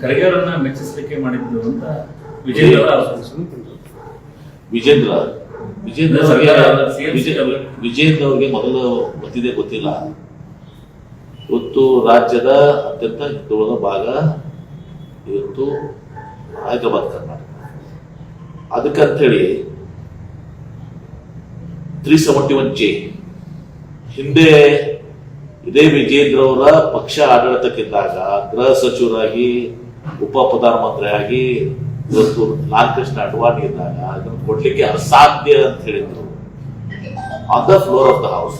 ಖರ್ಗೆ ಅವರನ್ನ ಮೆಚ್ಚಿಸಲಿಕ್ಕೆ ಮಾಡಿದ್ರು ಅಂತ. ವಿಜೇಂದ್ರ ವಿಜೇಂದ್ರ ಸಿಗಲ್ಲ. ವಿಜೇಂದ್ರ ಅವರಿಗೆ ಮೊದಲು ಗೊತ್ತಿದೆ ಗೊತ್ತಿಲ್ಲ ಇವತ್ತು ರಾಜ್ಯದ ಅತ್ಯಂತ ಹಿಂದುಳಿದ ಭಾಗ ಇವತ್ತು ಹೈದರಾಬಾದ್ ಕರ್ನಾಟಕ ಅದಕ್ಕಂಥೇಳಿ ತ್ರೀ ಸೆವೆಂಟಿ ಒನ್ ಜೆ ಹಿಂದೆ ಇದೇ ವಿಜೇಂದ್ರ ಅವರ ಪಕ್ಷ ಆಡಳಿತಕ್ಕಿದ್ದಾಗ ಗೃಹ ಸಚಿವರಾಗಿ ಉಪ ಪ್ರಧಾನಮಂತ್ರಿಯಾಗಿ ಇವತ್ತು ಲಾಲ್ ಕೃಷ್ಣ ಅಡ್ವಾಣಿ ಇದ್ದಾಗ ಅದನ್ನು ಕೊಡ್ಲಿಕ್ಕೆ ಅಸಾಧ್ಯ ಅಂತ ಹೇಳಿದ್ರು. On the floor of the house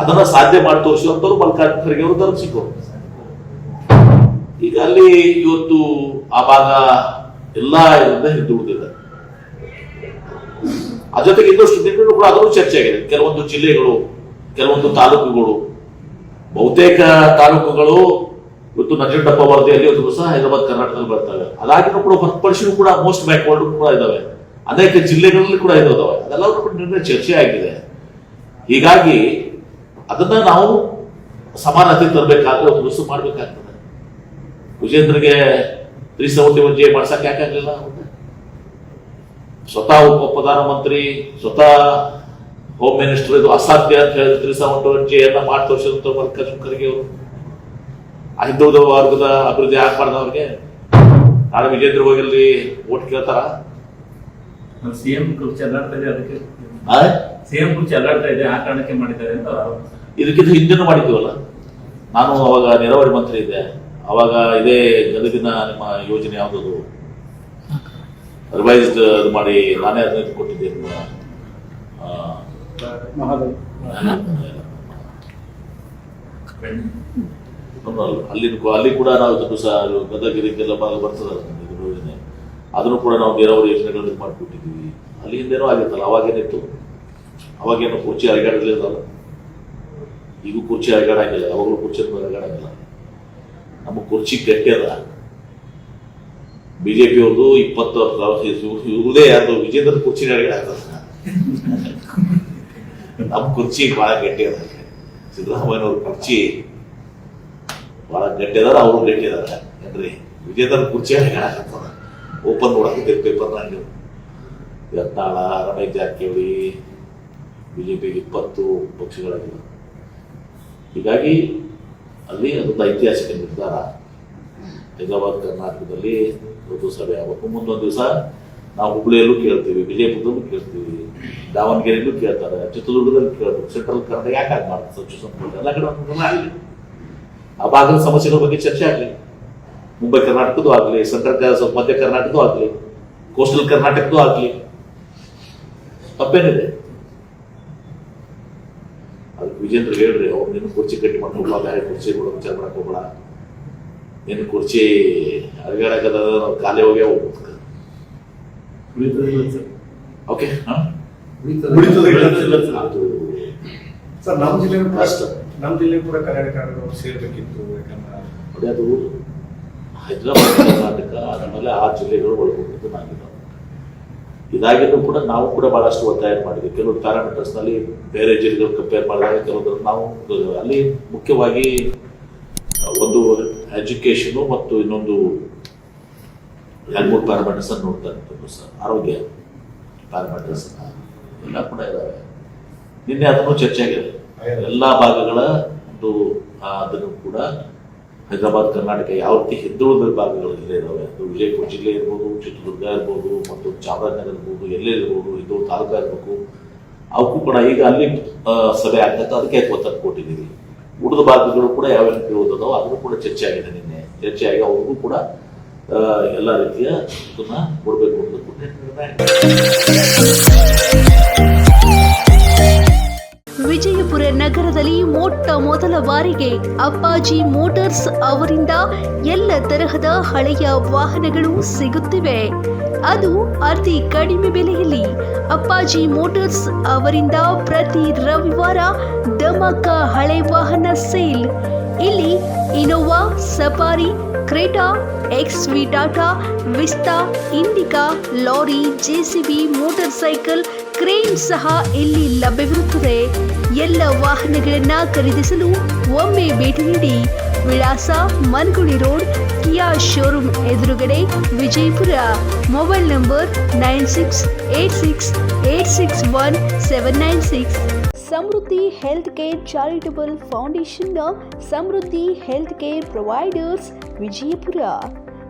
ಅದನ್ನ ಸಾಧ್ಯ ಮಾಡಿ ತೋರಿಸುವಂತವ್ರು ಮಲ್ಲಿಕಾರ್ಜುನ ಖರ್ಗೆ ಅವರು ಧರ್ಮಿಸಿದ್ರು ಈಗ ಅಲ್ಲಿ ಇವತ್ತು ಆ ಭಾಗ ಎಲ್ಲಾ ಇದರಿಂದ ಹಿಂದುಳಿದಿದೆ ಅದ ಜೊತೆಗೆ ಇನ್ನಷ್ಟು ದಿನಗಳು ಕೂಡ ಅದನ್ನು ಚರ್ಚೆ ಆಗಿದೆ. ಕೆಲವೊಂದು ಜಿಲ್ಲೆಗಳು, ಕೆಲವೊಂದು ತಾಲೂಕುಗಳು. ಬಹುತೇಕ ತಾಲೂಕುಗಳು ಇವತ್ತು ನಂಜನಡಪ್ಪ ವರದಿಯಲ್ಲಿ ಒಂದು ಸಹ ಹೈದರಾಬಾದ್ ಕರ್ನಾಟಕದಲ್ಲಿ ಬರ್ತವೆ. ಅದಾಗಿನೂ ಕೂಡ ಹೊರತುಪಡಿಸಿನೂ ಕೂಡ ಮೋಸ್ಟ್ ಬ್ಯಾಕ್ವರ್ಡ್ ಕೂಡ ಇದಾವೆ. ಅನೇಕ ಜಿಲ್ಲೆಗಳಲ್ಲಿ ಕೂಡ ಇದಾವೆ ಅದೆಲ್ಲವೂ ಕೂಡ ನಿನ್ನೆ ಚರ್ಚೆ ಆಗಿದೆ. ಹೀಗಾಗಿ ಅದನ್ನ ನಾವು ಸಮಾನತೆ ತರಬೇಕಾದ್ರೆ ಒಂದು ದಿವಸ ಮಾಡ್ಬೇಕಾಗ್ತದೆ. ವಿಜೇಂದ್ರಗೆ ಒನ್ ಜಿ ಮಾಡ್ಸಕ್ ಯಾಕಾಗ್ಲಿಲ್ಲ? ಸ್ವತಃ ಉಪ ಪ್ರಧಾನಮಂತ್ರಿ, ಸ್ವತಃ ಹೋಮ್ ಮಿನಿಸ್ಟರ್ ಇದು ಅಸಾಧ್ಯ ಅಂತ ಹೇಳಿದ್ರೆ ಜಿ ಎಲ್ಲ ಮಾಡಿ ತೋರಿಸಿದಂತ ಮಲ್ಲಿಕಾರ್ಜುನ್ ಖರ್ಗೆ ಅವರು? ಹಿಂದುಳಿದ ವರ್ಗದ ಅಭಿವೃದ್ಧಿ ಆಗ್ಬಾರ್ದು ಅವ್ರಿಗೆ ನಾಳೆ ವಿಜೇಂದ್ರ ಹೋಗಿಲ್ರಿ ಓಟ್ ಕೇಳ್ತಾರ? ಸಿಎಂ ಕುರ್ಚಿ ಅಲ್ಲಾಡ್ತಾ ಇದೆ ಅದಕ್ಕೆ. ಆ? ಸಿಎಂ ಕುರ್ಚಿ ಅಲ್ಲಾಡ್ತಾ ಇದೆ ಆ ಕಾರಣಕ್ಕೆ ಮಾಡಿದ್ದಾರೆ ಅಂತ. ಇದಕ್ಕಿಂತ ಹಿಂದೆನೂ ಮಾಡಿದ್ದೀವಲ್ಲ? ನಾನು ಅವಾಗ ನೀರಾವರಿ ಮಂತ್ರಿ ಇದ್ದೆ. ಅವಾಗ ಇದೇ ಗದಗಿನ ನಿಮ್ಮ ಯೋಜನೆ ಯಾವುದದು? ರಿವೈಸ್ಡ್ ಅದು ಮಾಡಿ ನಾನೇ ಅದನ್ನ ಕೊಟ್ಟಿದ್ದೆ ನಿಮ್ಮ. ಅಲ್ಲಿ ಅಲ್ಲಿ ಕೂಡ ನಾವು ಇದನ್ನು ಸಹ ಗದಗ ಇದಕ್ಕೆಲ್ಲ ಭಾಗ ಬರ್ತದೆ ಯೋಜನೆ. ಅದನ್ನು ಕೂಡ ನಾವು ನೀರಾವರಿ ಯೋಜನೆಗಳನ್ನು ಮಾಡಿಬಿಟ್ಟಿದ್ದೀವಿ ಅಲ್ಲಿ ಹಿಂದೆನೂ ಆಗಿತ್ತಲ್ಲ ಅವಾಗೇನಿತ್ತು ಅವಾಗೇನು ಕುರ್ಚಿ ಅರಗಾಡಲಿಲ್ಲಲ್ಲ ಈಗೂ ಕುರ್ಚಿ ಅರಗಾಡಂಗಿಲ್ಲ ಯಾವಾಗಲೂ ಕುರ್ಚಿ ಅರಗಾಡಂಗಿಲ್ಲ ನಮ್ಮ ಕುರ್ಚಿ ಗಟ್ಟಿ ಅದ. ಬಿಜೆಪಿ ಅವ್ರದ್ದು ಇಪ್ಪತ್ತು ಇವ್ರದೇ ಯಾರು ವಿಜೇಂದ್ರ ಕುರ್ಚಿ ಅರಗಾಡ ನಮ್ಮ ಕುರ್ಚಿ ಭಾಳ ಗಟ್ಟಿ ಅದ. ಕುರ್ಚಿ ಬಹಳ ಗಟ್ಟಿ ಅದಾರ ಅವರು ಗಟ್ಟಿ ಅದಾರ ಏನ್ರಿ ವಿಜೇತನ ಕುರ್ಚಿ ಹೇಳಕತ್ತದ ಓಪನ್ ನೋಡಕತ್ತೀರಿ ಪೇಪರ್ನಾಗ ನೀವು ಯತ್ನಾಳ, ರಮೇಶ್ ಜಾರಕಿಹೊಳಿ ಬಿಜೆಪಿಗೆ ಇಪ್ಪತ್ತು ಪಕ್ಷಗಳಾಗಿವೆ. ಹೀಗಾಗಿ ಅಲ್ಲಿ ಅದೊಂದು ಐತಿಹಾಸಿಕ ನಿರ್ಧಾರ. ಹೈದರಾಬಾದ್, ಕರ್ನಾಟಕದಲ್ಲಿ ಒಂದು ಸಭೆ ಆಗಬೇಕು ಮುಂದೊಂದು ದಿವಸ ನಾವು ಹುಬ್ಳಿಯಲ್ಲೂ ಕೇಳ್ತೀವಿ, ವಿಜಯಪುರದಲ್ಲೂ ಕೇಳ್ತೀವಿ, ದಾವಣಗೆರೆಯಲ್ಲೂ ಕೇಳ್ತಾರೆ, ಚಿತ್ರದುರ್ಗದಲ್ಲಿ ಕೇಳ್ಬೇಕು, ಸೆಂಟ್ರಲ್ ಕರ್ನಾಟಕ ಯಾಕೆ ಮಾಡ್ತಾರೆ ಸಚಿವ ಸಂಪುಟ ಎಲ್ಲ ಕಡೆ ಒಂದು ಆಗಲಿ ಆ ಭಾಗದ ಸಮಸ್ಯೆಗಳ ಬಗ್ಗೆ ಚರ್ಚೆ ಆಗಲಿ ಮುಂಬೈ ಕರ್ನಾಟಕದ್ದು ಆಗಲಿ ಸೆಂಟ್ರಲ್ ಮಧ್ಯ ಕರ್ನಾಟಕದ್ದು ಆಗಲಿ ಕೋಸ್ಟಲ್ ಕರ್ನಾಟಕದ್ದು ಆಗಲಿ ತಪ್ಪೇನಿದೆ ಅದು ವಿಜೇಂದ್ರ ಹೇಳ್ರಿ ಅವ್ರು ನಿನ್ನ ಕುರ್ಚಿ ಕಟ್ಟಿ ಮಾಡಿ ಬೇರೆ ಕುರ್ಚಿ ಕೂಡ ವಿಚಾರ ಮಾಡಕ್ ಹೋಗ್ಬೇಡ ನಿನ್ನ ಕುರ್ಚಿ ಅರಗಾಡಕದ ನಾವು ಖಾಲಿ ಹೋಗ್ಯ ಹೋಗ್ಬೇಕು. ಓಕೆ ಉಳಿತದೆ. ಅದು ಸರ್ ನಮ್ಮ ಜಿಲ್ಲೆ ಕಷ್ಟ. ನಮ್ಮ ಜಿಲ್ಲೆ ಕೂಡ ಕನ್ನಡಕಾರರು ಸೇರ್ಬೇಕಿತ್ತು ಯಾಕಂದ್ರೆ ನೋಡಿ, ಅದು ಹೈದರಾಬಾದ್ ಕರ್ನಾಟಕ ಆಮೇಲೆ ಆ ಜಿಲ್ಲೆಗಳು ಒಳಗೊಂಡಿದ್ದು ನಾವಿದ್ದಾವೆ ಇದಾಗಿದ್ದು ಕೂಡ ನಾವು ಕೂಡ ಬಹಳಷ್ಟು ಒತ್ತಾಯ ಮಾಡಿದ್ವಿ. ಕೆಲವು ಪ್ಯಾರಾಮೀಟರ್ಸ್ನಲ್ಲಿ ಬೇರೆ ಜಿಲ್ಲೆಗಳು ಕಂಪೇರ್ ಮಾಡಿದಾಗ ಕೆಲವೊಂದು ನಾವು, ಅಲ್ಲಿ ಮುಖ್ಯವಾಗಿ ಒಂದು ಎಜುಕೇಷನು ಮತ್ತು ಇನ್ನೊಂದು ಎರಡು ಮೂರು ಪ್ಯಾರಾಮೀಟರ್ಸ್ ನೋಡ್ತಾ ಇರ್ತೀವಿ ಸರ್. ಆರೋಗ್ಯ ಪ್ಯಾರಾಮೀಟರ್ಸ್ ಎಲ್ಲ ಕೂಡ ಇದ್ದಾವೆ ನಿನ್ನೆ ಅದನ್ನು ಚರ್ಚೆ ಆಗಿದೆ ಎಲ್ಲ ಭಾಗಗಳ ಒಂದು ಅದನ್ನು ಕೂಡ ಹೈದರಾಬಾದ್, ಕರ್ನಾಟಕ ಯಾವ ರೀತಿ ಹಿಂದುಳಿದ ಭಾಗಗಳು ಇದಾವೆ. ಅದು ವಿಜಯಪುರ ಜಿಲ್ಲೆ ಇರ್ಬೋದು, ಚಿತ್ರದುರ್ಗ ಇರ್ಬೋದು, ಮತ್ತು ಚಾಮರಾಜನಗರ ಇರ್ಬೋದು ಎಲ್ಲೇ ಇರ್ಬೋದು, ಇದು ತಾಲೂಕಾ ಇರಬೇಕು. ಅವಕ್ಕೂ ಕೂಡ ಈಗ ಅಲ್ಲಿ ಸಭೆ ಆಗ್ತದೆ ಅದಕ್ಕೆ ಒತ್ತಡ ಕೊಟ್ಟಿದ್ದೀವಿ ಉಳಿದ ಭಾಗಗಳು ಕೂಡ ಯಾವ ರೀತಿ ಓದೋದೋ ಅದನ್ನು ಕೂಡ ಚರ್ಚೆ ಆಗಿದೆ ನಿನ್ನೆ. ಚರ್ಚೆ ಆಗಿ ಅವ್ರಿಗೂ ಕೂಡ ಎಲ್ಲ ರೀತಿಯ ಇದನ್ನ ಕೊಡಬೇಕು ಅಂತ ಕೂಡ ವಿಜಯಪುರ ನಗರದಲ್ಲಿ ಮೊಟ್ಟ ಮೊದಲ ಬಾರಿಗೆ ಅಪ್ಪಾಜಿ ಮೋಟಾರ್ಸ್ ಅವರಿಂದ ಎಲ್ಲ ತರಹದ ಹಳೆಯ ವಾಹನಗಳು ಸಿಗುತ್ತಿವೆ. ಅದು ಅತಿ ಕಡಿಮೆ ಬೆಲೆಯಲ್ಲಿ ಅಪ್ಪಾಜಿ ಮೋಟಾರ್ಸ್ ಅವರಿಂದ ಪ್ರತಿ ರವಿವಾರ ದಮಕ ಹಳೆ ವಾಹನ ಸೇಲ್. ಇಲ್ಲಿ Innova, Safari, Creta X V Tata, Vista, Indica, lorry JCB motorcycle crane ಸಹ ಇಲ್ಲಿ ಲಭ್ಯವಿರುತ್ತದೆ. ಎಲ್ಲ ವಾಹನಗಳನ್ನ ಖರೀದಿಸಲು ಒಮ್ಮೆ ಭೇಟಿ ನೀಡಿ. ವಿಳಾಸ ಮನ್ಗುಳಿ ರೋಡ್, ಕಿಯಾ ಶೋರೂಮ್ ಎದುರುಗಡೆ Vijayapura. Mobile number nine six, eight six eight six, one, seven nine six. Samruddhi health care charitable ಫೌಂಡೇಶನ್ನ Samruddhi health care providers Vijayapura.